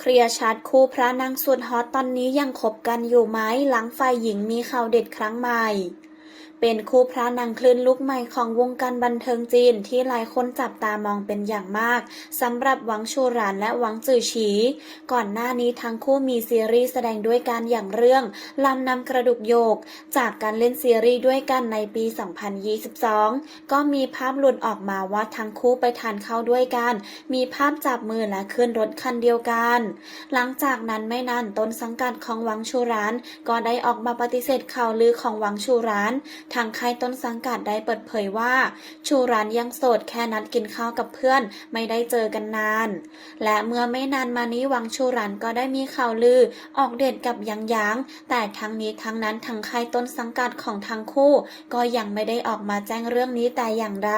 เคลียร์ชัดคู่พระนางสุดฮอตตอนนี้ยังคบกันอยู่ไหม หลังฝ่ายหญิงมีข่าวเด็ดครั้งใหม่ เป็นคู่พระนางคลื่นลูกใหม่ของวงการบันเทิงจีนที่หลายคนจับตามองเป็นอย่างมากสำหรับหวังชูหรานและหวังจือฉี ก่อนหน้านี้ทั้งคู่มีซีรีส์แสดงด้วยกันอย่างเรื่องลำนำกระดูกโยก จากการเล่นซีรีส์ด้วยกันในปี 2022 ก็มีภาพหลุดออกมาว่าทั้งคู่ไปทานข้าวด้วยกัน มีภาพจับมือและขึ้นรถคันเดียวกัน หลังจากนั้นไม่นานต้นสังกัดของหวังชูรานก็ได้ออกมาปฏิเสธข่าวลือของหวังชูรานทางค่ายต้นสังกัดได้เปิดเผยว่า ชูรันยังโสดแค่นัดกินข้าวกับเพื่อนไม่ได้เจอกันนาน และเมื่อไม่นานมานี้หวังชูรันก็ได้มีข่าวลือ ออกเดทกับยังยางแต่ทั้งนี้ทั้งนั้นทางค่ายต้นสังกัดของทั้งคู่ ก็ยังไม่ได้ออกมาแจ้งเรื่องนี้แต่อย่างใด